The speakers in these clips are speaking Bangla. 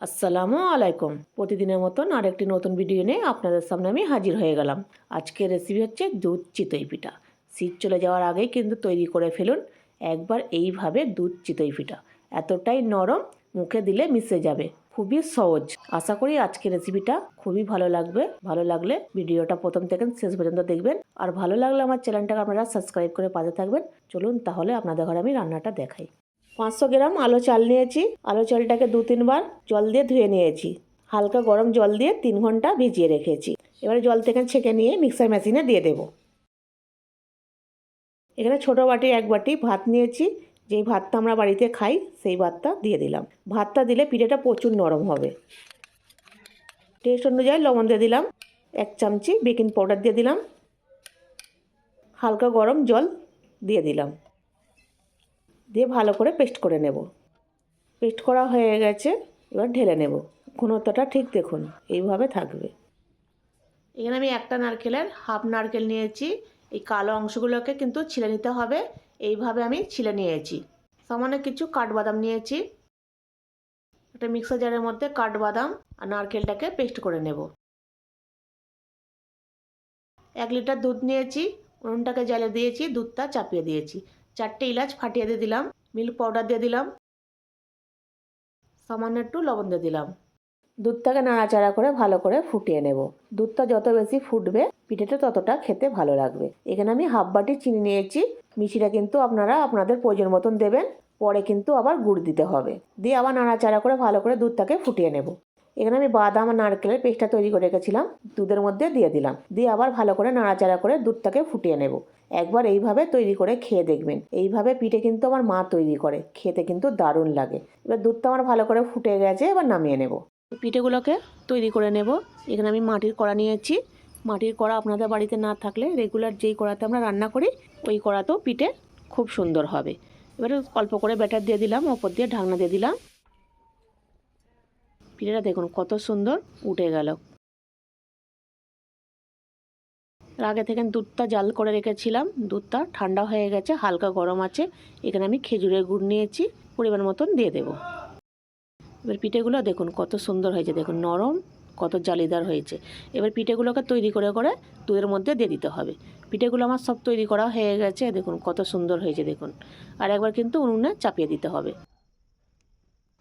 আসসালামু আলাইকুম। প্রতিদিনের মতন আরেকটি নতুন ভিডিও নিয়ে আপনাদের সামনে আমি হাজির হয়ে গেলাম। আজকের রেসিপি হচ্ছে দুধ চিতই পিঠা। শীত চলে যাওয়ার আগেই কিন্তু তৈরি করে ফেলুন। একবার এইভাবে দুধ চিতই পিঠা। এতটাই নরম, মুখে দিলে মিশে যাবে। খুবই সহজ। আশা করি আজকের রেসিপিটা খুবই ভালো লাগবে। ভালো লাগলে ভিডিওটা প্রথম থেকে শেষ পর্যন্ত দেখবেন। আর ভালো লাগলে আমার চ্যানেলটাকে আপনারা সাবস্ক্রাইব করে পাশে থাকবেন। চলুন তাহলে আপনাদের ঘরে আমি রান্নাটা দেখাই। পাঁচশো গ্রাম আলো চাল নিয়েছি। আলো চালটাকে দু তিনবার জল দিয়ে ধুয়ে নিয়েছি। হালকা গরম জল দিয়ে তিন ঘণ্টা ভিজিয়ে রেখেছি। এবারে জল থেকে ছেঁকে নিয়ে মিক্সার মেশিনে দিয়ে দেব। এখানে ছোটো বাটি, এক বাটি ভাত নিয়েছি। যেই ভাতটা আমরা বাড়িতে খাই, সেই ভাতটা দিয়ে দিলাম। ভাতটা দিলে পিঠেটা প্রচুর নরম হবে। টেস্ট অনুযায়ী লবণ দিয়ে দিলাম। এক চামচি বেকিং পাউডার দিয়ে দিলাম। হালকা গরম জল দিয়ে দিলাম। দিয়ে ভালো করে পেস্ট করে নেব। পেস্ট করা হয়ে গেছে, এবার ঢেলে নেব। ঘনত্বটা ঠিক দেখুন, এইভাবে থাকবে। এখানে আমি একটা নারকেলের হাফ নারকেল নিয়েছি। এই কালো অংশগুলোকে কিন্তু ছিলে নিতে হবে। এইভাবে আমি ছিলে নিয়েছি। সামান্য কিছু কাঠবাদাম নিয়েছি। একটা মিক্সার জারের মধ্যে কাঠবাদাম আর নারকেলটাকে পেস্ট করে নেব। এক লিটার দুধ নিয়েছি, উনুনটাকে জ্বালে দিয়েছি, দুধটা চাপিয়ে দিয়েছি। চারটে এলাচ ফাটিয়ে দিয়ে দিলাম মিল্ক পাউডার দিয়ে দিলাম, সামান্য একটু লবণ দিয়ে দিলাম। দুধটাকে নাড়াচাড়া করে ভালো করে ফুটিয়ে নেব। দুধটা যত বেশি ফুটবে, পিঠেটা ততটা খেতে ভালো লাগবে। এখানে আমি হাফ বাটি চিনি নিয়েছি। মিষ্টিটা কিন্তু আপনারা আপনাদের প্রয়োজন মতন দেবেন, পরে কিন্তু আবার গুড় দিতে হবে। দিয়ে আবার নাড়াচাড়া করে ভালো করে দুধটাকে ফুটিয়ে নেব। এখানে আমি বাদাম আর নারকেলের পেস্টটা তৈরি করে রেখেছিলাম। দুধের মধ্যে দিয়ে দিলাম। দিয়ে আবার ভালো করে নাড়াচাড়া করে দুধটাকে ফুটিয়ে নেব। একবার এইভাবে তৈরি করে খেয়ে দেখবেন। এইভাবে পিঠে কিন্তু আমার মা তৈরি করে। খেতে কিন্তু দারুণ লাগে। এবার দুধটা আমার ভালো করে ফুটে গেছে, এবার নামিয়ে নেব। পিঠেগুলোকে তৈরি করে নেব। এখানে আমি মাটির কড়া নিয়েছি। মাটির কড়া আপনাদের বাড়িতে না থাকলে রেগুলার যেই কড়াতে আমরা রান্না করি, ওই কড়াতেও পিঠে খুব সুন্দর হবে। এবারে অল্প করে ব্যাটার দিয়ে দিলাম, ওপর দিয়ে ঢাকনা দিয়ে দিলাম। পিঠেটা দেখুন কত সুন্দর উঠে গেল। আগে থেকে দুধটা জাল করে রেখেছিলাম, দুধটা ঠান্ডা হয়ে গেছে, হালকা গরম আছে, এখানে আমি খেজুরের গুড় নিয়েছি, পরিমাণ মতন দিয়ে দেবো। এবার পিঠেগুলো দেখুন কত সুন্দর হয়েছে, দেখুন নরম, কত জালিদার হয়েছে। এবার পিঠেগুলোকে তৈরি করে করে দুধের মধ্যে দিয়ে দিতে হবে। পিঠেগুলো আমার সব তৈরি করা হয়ে গেছে, দেখুন কত সুন্দর হয়েছে, দেখুন। আর একবার কিন্তু উনুনে চাপিয়ে দিতে হবে।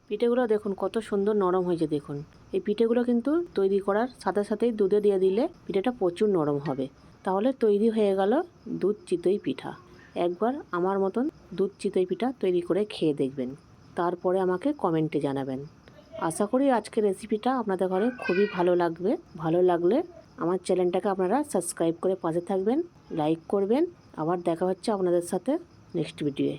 পিঠেগুলো দেখুন, কত সুন্দর নরম হয়েছে, দেখুন। এই পিঠেগুলো কিন্তু তৈরি করার সাথে সাথেই দুধে দিয়ে দিলে পিঠেটা প্রচুর নরম হবে। তাহলে তৈরি হয়ে গেল দুধ চিতই পিঠা। একবার আমার মতন দুধ চিতই পিঠা তৈরি করে খেয়ে দেখবেন। তারপরে আমাকে কমেন্টে জানাবেন। আশা করি আজকের রেসিপিটা আপনাদের ঘরে খুবই ভালো লাগবে। ভালো লাগলে আমার চ্যানেলটাকে আপনারা সাবস্ক্রাইব করে পাশে থাকবেন, লাইক করবেন। আবার দেখা হচ্ছে আপনাদের সাথে নেক্সট ভিডিওয়ে।